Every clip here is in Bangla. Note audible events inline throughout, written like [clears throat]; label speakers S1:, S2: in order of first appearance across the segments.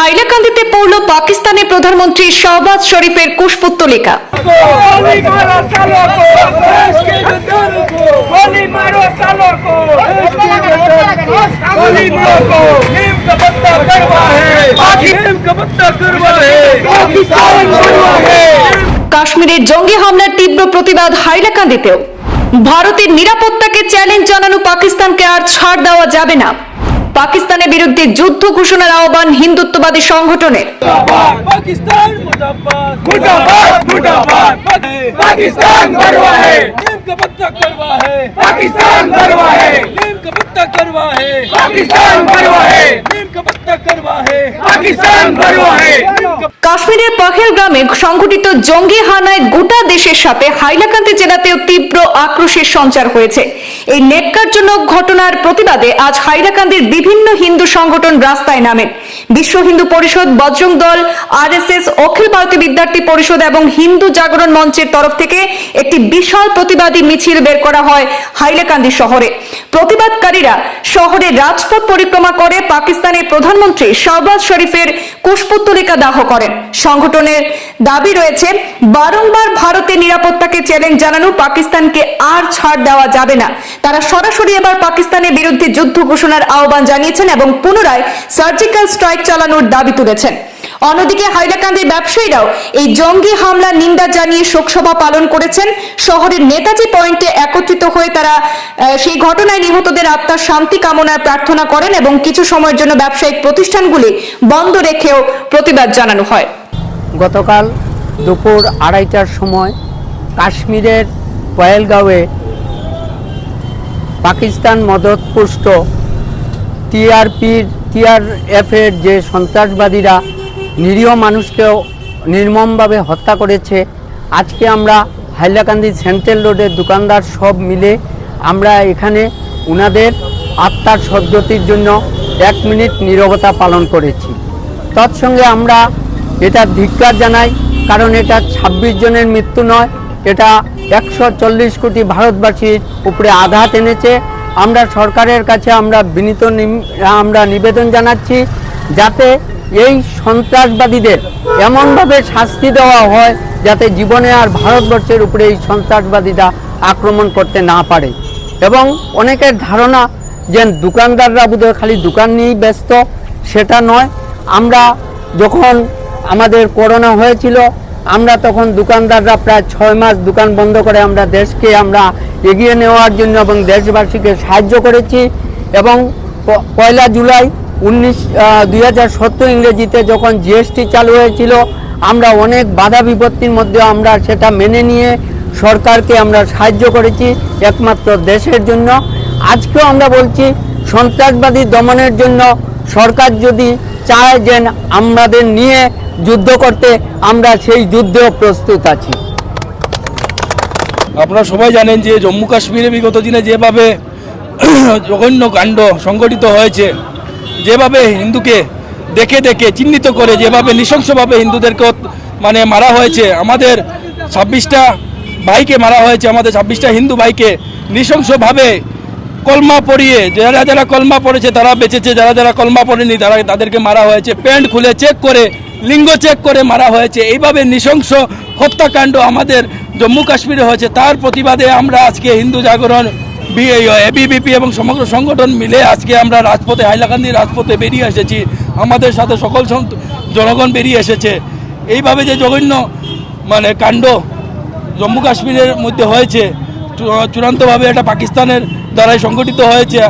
S1: হাইলাকান্দিতে পড়ল পাকিস্তানের প্রধানমন্ত্রী শাহবাজ শরীফের কুশপুত্তলিকা কাশ্মীরের জঙ্গি হামলার তীব্র প্রতিবাদ হাইলাকান্দিতেও। ভারতের নিরাপত্তাকে চ্যালেঞ্জ জানানো পাকিস্তানকে আর ছাড় দেওয়া যাবে না। পাকিস্তানের বিরুদ্ধে যুদ্ধ ঘোষণার আহ্বান হিন্দুত্ববাদী সংগঠনের।
S2: পাকিস্তান
S1: কাশ্মীরের পহেল গ্রামে সংঘটিত জঙ্গি হানায় গোটা দেশের সাথে হাইলাকান্দি জেলাতেও তীব্র আক্রোশের সঞ্চার হয়েছে। এই নেটকারজনক ঘটনার প্রতিবাদে আজ হাইলাকান্দির বিভিন্ন হিন্দু সংগঠন রাস্তায় নামেন। বিশ্ব হিন্দু পরিষদ, বজরং দল আর এস এস অখিল ভারতীয় বিদ্যার্থী পরিষদ এবং হিন্দু জাগরণ মঞ্চের তরফ থেকে একটি বিশাল প্রতিবাদী মিছিল বের করা হয় হাইলাকান্দি শহরে। প্রতিবাদকারীরা শহরে রাজপথ পরিক্রমা করে, পাকিস্তানের প্রধানমন্ত্রী শাহবাজ শরীফের কুশপুত্তলিকা দাহ করেন। সংগঠনের দাবি রয়েছে, বারংবার ভারতের নিরাপত্তাকে চ্যালেঞ্জ জানানো পাকিস্তানকে আর ছাড় দেওয়া যাবে না। তারা সরাসরি এবার পাকিস্তানের বিরুদ্ধে যুদ্ধ ঘোষণার আহ্বান জানিয়েছেন এবং পুনরায় সার্জিক্যাল স্ট্রাইক চালানোর দাবি তুলেছেন। অন্যদিকে হাইলাকান্দির ব্যবসায়ীরাও এই জঙ্গি হামলার নিন্দা জানিয়ে শোকসভা পালন করেছেন। শহরের নেতাজি পয়েন্টে একত্রিত হয়ে তারা সেই ঘটনায় নিহতদের আত্মার শান্তি কামনায় প্রার্থনা করেন এবং কিছু সময়ের জন্য ব্যবসায়িক প্রতিষ্ঠানগুলি বন্ধ রেখেও প্রতিবাদ জানানো হয়।
S3: গতকাল দুপুর আড়াইটার সময় কাশ্মীরের পয়েলগাঁওয়ে পাকিস্তান মদতপুষ্ট টিআরপির, টিআরএফের যে সন্ত্রাসবাদীরা নিরীহ মানুষকেও নির্মমভাবে হত্যা করেছে। আজকে আমরা হাইলাকান্দি সেন্ট্রাল রোডের দোকানদার সব মিলে আমরা এখানে উনাদের আত্মার সদ্গতির জন্য এক মিনিট নীরবতা পালন করেছি। তৎসঙ্গে আমরা এটা ধিক্কার জানাই, কারণ এটা ২৬ জনের মৃত্যু নয়, এটা একশো চল্লিশ কোটি ভারতবাসীর উপরে আঘাত এনেছে। আমরা সরকারের কাছে আমরা বিনীত আমরা নিবেদন জানাচ্ছি, যাতে এই সন্ত্রাসবাদীদের এমনভাবে শাস্তি দেওয়া হয় যাতে জীবনে আর ভারতবর্ষের উপরে এই সন্ত্রাসবাদীরা আক্রমণ করতে না পারে। এবং অনেকের ধারণা যে দোকানদাররা বোধহয় খালি দোকান নিয়েই ব্যস্ত, সেটা নয়। আমরা যখন আমাদের করোনা হয়েছিল, আমরা তখন দোকানদাররা প্রায় ছয় মাস দোকান বন্ধ করে আমরা দেশকে আমরা এগিয়ে নেওয়ার জন্য এবং দেশবাসীকে সাহায্য করেছি। এবং পয়লা জুলাই উনিশ দুই ইংরেজিতে যখন জিএসটি চালু হয়েছিল, আমরা অনেক বাধা বিপত্তির মধ্যে আমরা সেটা মেনে নিয়ে সরকারকে আমরা সাহায্য করেছি একমাত্র দেশের জন্য। আজকেও আমরা বলছি, সন্ত্রাসবাদী দমনের জন্য সরকার যদি চায় যে আমাদের নিয়ে যুদ্ধ করতে, আমরা সেই যুদ্ধেও প্রস্তুত আছি।
S4: আপনারা সবাই জানেন যে জম্মু কাশ্মীরে বিগত দিনে যেভাবে [clears throat] জঘন্য কাণ্ড সংগঠিত হয়েছে যেভাবে হিন্দুকে দেখে দেখে চিহ্নিত করে, যেভাবে নৃশংসভাবে হিন্দুদেরকে মানে মারা হয়েছে, আমাদের ছাব্বিশটা ভাইকে মারা হয়েছে, আমাদের ছাব্বিশটা হিন্দু ভাইকে নৃশংসভাবে কলমা পরিয়ে, যারা যারা কলমা পড়েছে তারা বেঁচেছে, যারা যারা কলমা পড়েনি তারা তাদেরকে মারা হয়েছে, প্যান্ট খুলে চেক করে, লিঙ্গ চেক করে মারা হয়েছে, এইভাবে নৃশংস হত্যাকাণ্ড আমাদের জম্মু কাশ্মীরে হয়েছে, তার প্রতিবাদে আমরা আজকে হিন্দু জাগরণ এবিবিপি এবং সমগ্র সংগঠন মিলে আজকে আমরা রাজপথে, হাইলাকান্দি রাজপথে বেরিয়ে এসেছি। আমাদের সাথে সকল জনগণ বেরিয়ে এসেছে। এইভাবে যে জঘন্য মানে কাণ্ড জম্মু কাশ্মীরের মধ্যে হয়েছে চূড়ান্তভাবে এটা পাকিস্তানের দ্বারাই সংগঠিত হয়েছে।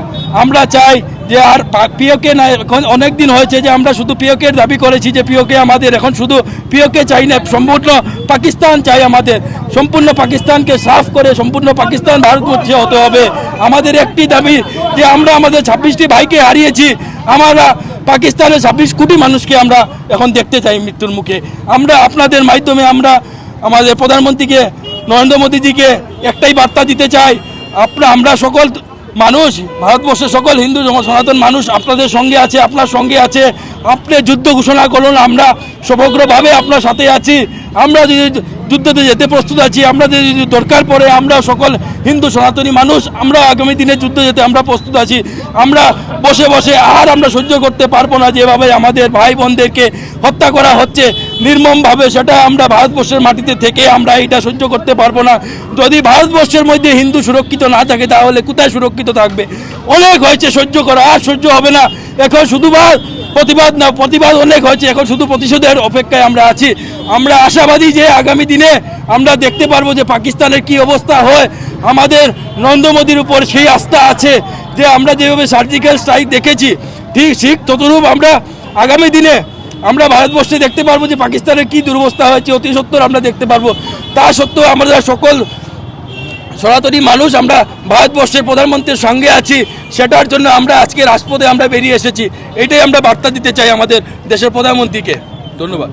S4: আমরা চাই যে আর পিওকে না এখন অনেক দিন হয়েছে যে আমরা শুধু পিওকের দাবি করেছি যে পিওকে আমাদের, এখন শুধু পিওকে চাই না, সম্পূর্ণ পাকিস্তান চাই আমাদের। সম্পূর্ণ পাকিস্তানকে সাফ করে, সম্পূর্ণ পাকিস্তান ভারতবর্ষে হতে হবে। আমাদের একটি দাবি যে আমরা আমাদের ছাব্বিশটি ভাইকে হারিয়েছি। আমরা পাকিস্তানের ছাব্বিশ কোটি মানুষকে আমরা এখন দেখতে চাই মৃত্যুর মুখে। আমরা আপনাদের মাধ্যমে আমরা আমাদের প্রধানমন্ত্রীকে, নরেন্দ্র মোদীজিকে একটাই বার্তা দিতে চাই আপনার আমরা সকল মানুষ, ভারতবর্ষের সকল হিন্দু সনাতন মানুষ আপনাদের সঙ্গে আছে, আপনার সঙ্গে আছে। আপনি যুদ্ধ ঘোষণা করুন, আমরা সমগ্রভাবে আপনার সাথে আছি। আমরা যদি যুদ্ধতে যেতে প্রস্তুত আছি, আমরা যদি দরকার পড়ে, আমরা সকল হিন্দু সনাতনী মানুষ, আমরা আগামী দিনে যুদ্ধ যেতে আমরা প্রস্তুত আছি। আমরা বসে বসে আর আমরা সহ্য করতে পারব না, যেভাবে আমাদের ভাই বোনদেরকে হত্যা করা হচ্ছে। নির্মমভাবে সেটা আমরা ভারতবর্ষের মাটিতে থেকে আমরা এটা সহ্য করতে পারব না। যদি ভারতবর্ষের মধ্যে হিন্দু সুরক্ষিত না থাকে, তাহলে কোথায় সুরক্ষিত থাকবে? অনেক হয়েছে সহ্য করা, আর সহ্য হবে না। এখন শুধু প্রতিবাদ না, প্রতিবাদ অনেক হয়েছে। এখন শুধু প্রতিশোধের অপেক্ষায় আমরা আছি। আমরা আশাবাদী যে আগামী দিনে আমরা দেখতে পারব যে পাকিস্তানের কি অবস্থা হয়। আমাদের নরেন্দ্র মোদীর উপর সেই আস্থা আছে যে আমরা যেভাবে সার্জিক্যাল স্ট্রাইক দেখেছি, ঠিক ঠিক ততরূপ আমরা আগামী দিনে আমরা ভারতবর্ষে দেখতে পারব যে পাকিস্তানের কি দুরবস্থা হয়েছে। অতি সত্তর আমরা দেখতে পারব। তা সত্ত্বেও আমরা সকল সনাতনী মানুষ আমরা ভারতবর্ষের প্রধানমন্ত্রীর সঙ্গে আছি, সেটার জন্য আমরা আজকে রাজপথে আমরা বেরিয়ে এসেছি। এটাই আমরা বার্তা দিতে চাই আমাদের দেশের প্রধানমন্ত্রীকে। ধন্যবাদ।